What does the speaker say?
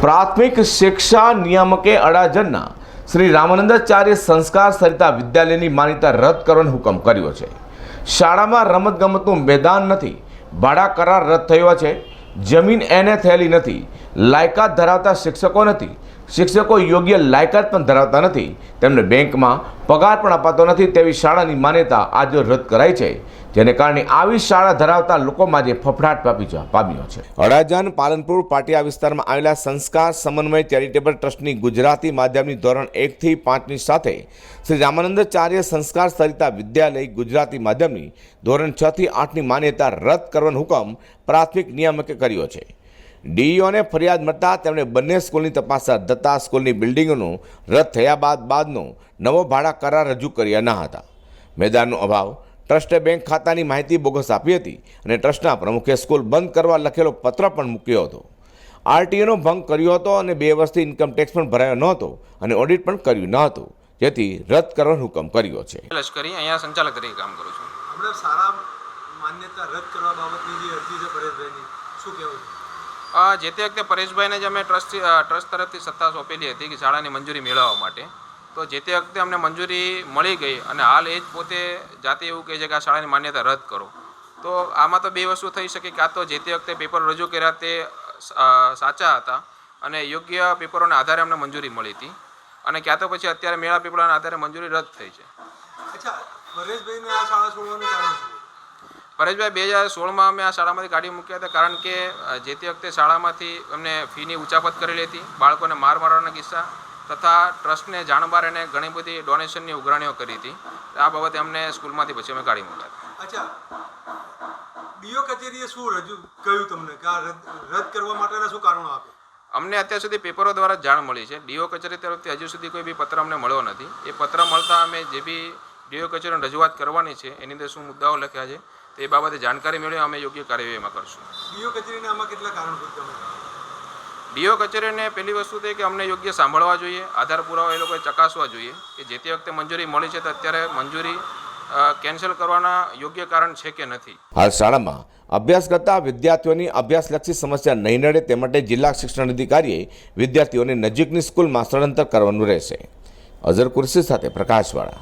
પ્રાથમિક શિક્ષા નિયામકે અડાજણના શ્રી રામાનંદાચાર્ય સંસ્કાર સરિતા વિદ્યાલયની માન્યતા રદ કરવાનો હુકમ કર્યો છે. શાળામાં રમતગમતનું મેદાન નથી, ભાડા કરાર રદ થયો છે, જમીન એને થયેલી નથી, લાયકાત ધરાવતા શિક્ષકો નથી શિક્ષકો યોગ્ય લાયકાત પણ ધરાવતા નથી. તેમને બેંકમાં પગાર પણ અપાતો નથી તેવી શાળાની માન્યતા આજે રદ કરાઈ છે, જેને કારણે આવી શાળા ધરાવતા લોકોમાં જે ફફડાટ પામી પામ્યો છે. અડાજણ, પાલનપુર, પાટિયા વિસ્તારમાં આવેલા સંસ્કાર સમન્વય ચેરિટેબલ ટ્રસ્ટની ગુજરાતી માધ્યમની ધોરણ એકથી પાંચની સાથે શ્રી રામાનંદાચાર્ય સંસ્કાર સરિતા વિદ્યાલય ગુજરાતી માધ્યમની ધોરણ છથી આઠની માન્યતા રદ કરવાનો હુકમ પ્રાથમિક નિયામકે કર્યો છે. ડીઈઓને ફરિયાદ મળતા તેમણે બંને સ્કૂલની તપાસ હાથ ધરતા સ્કૂલની બિલ્ડિંગનું રદ થયા બાદ બાદનો નવો ભાડા કરાર રજૂ કર્યા ન હતા. મેદાનનો અભાવ ટ્રસ્ટે બેંક ખાતાની માહિતી બોગસ આપી હતી અને ટ્રસ્ટના પ્રમુખે સ્કૂલ બંધ કરવા લખેલો પત્ર પણ મૂક્યો હતો. આરટીઓનો ભંગ કર્યો હતો અને બે વર્ષથી ઇન્કમ ટેક્સ પણ ભરાયો ન હતો અને ઓડિટ પણ કર્યું ન હતું જેથી રદ કરવાનો હુકમ કર્યો છે. લશ્કરી અહીંયા સંચાલક તરીકે કામ કરું છું. હમણાં સારા માન્યતા રદ કરવા બાબતની જે અરજી છે પરેશભાઈની શું કહેવું? જે તે વખતે પરેશભાઈને જ અમે ટ્રસ્ટ ટ્રસ્ટ તરફથી સત્તા સોંપેલી હતી કે શાળાની મંજૂરી મેળવવા માટે. તો જે તે વખતે અમને મંજૂરી મળી ગઈ અને હાલ એ જ પોતે જાતે એવું કહે છે કે આ શાળાની માન્યતા રદ કરો. તો આમાં તો બે વસ્તુ થઈ શકે કાં તો જે તે વખતે પેપર રજૂ કર્યા તે સાચા હતા અને યોગ્ય પેપરોના આધારે અમને મંજૂરી મળી હતી. અને ક્યાં તો પછી અત્યારે મેળા પેપરોના આધારે મંજૂરી રદ થઈ છે. અચ્છા આ શાળા છોડવાનું કારણ પરેશભાઈ બે હજાર સોળમાં અમે આ શાળામાંથી કાઢી મૂક્યા હતા કારણ કે જે તે વખતે શાળામાંથી અમને ફીની ઉચાપત કરેલી હતી બાળકોને માર મારવાના કિસ્સા તથા ટ્રસ્ટને જાણબાર એને ઘણી બધી ડોનેશનની ઉઘરાણીઓ કરી હતી. આ બાબતે અમને સ્કૂલમાંથી પછી અમે કાઢી મૂક્યા અચ્છા. ડીઓ કચેરીએ શું રજૂ કહ્યું તમને? કે આ રદ કરવા માટેના શું કારણો આપે? અમને અત્યાર સુધી પેપરો દ્વારા જાણ મળી છે. ડીઓ કચેરી તરફથી હજુ સુધી કોઈ બી પત્ર અમને મળ્યો નથી. એ પત્ર મળતા અમે જે બી ડીઓ કચેરીને રજૂઆત કરવાની છે એની અંદર શું મુદ્દાઓ લખ્યા છે તે બાબતે જાણકારી મેળવી અમે યોગ્ય કાર્યવાહી એમાં કરશું. ડીઓ કચેરીને આમાં કેટલા કારણભૂત તમે? ડીઓ કચેરીને પહેલી વસ્તુ તે કે અમને યોગ્ય સાંભળવા જોઈએ આધાર પુરાવા એ લોકોએ ચકાસવા જોઈએ કે જે તે વખતે મંજૂરી મળી છે તો અત્યારે મંજૂરી કેન્સલ કરવાના યોગ્ય કારણ છે કે નથી. હાલ શાળામાં અભ્યાસ કરતા વિદ્યાર્થીઓની અભ્યાસલક્ષી સમસ્યા નહીં નડે તે માટે જિલ્લા શિક્ષણ અધિકારીએ વિદ્યાર્થીઓને નજીકની સ્કૂલમાં સ્થળાંતર કરવાનું રહેશે. અઝર કુર્સી સાથે પ્રકાશવાળા.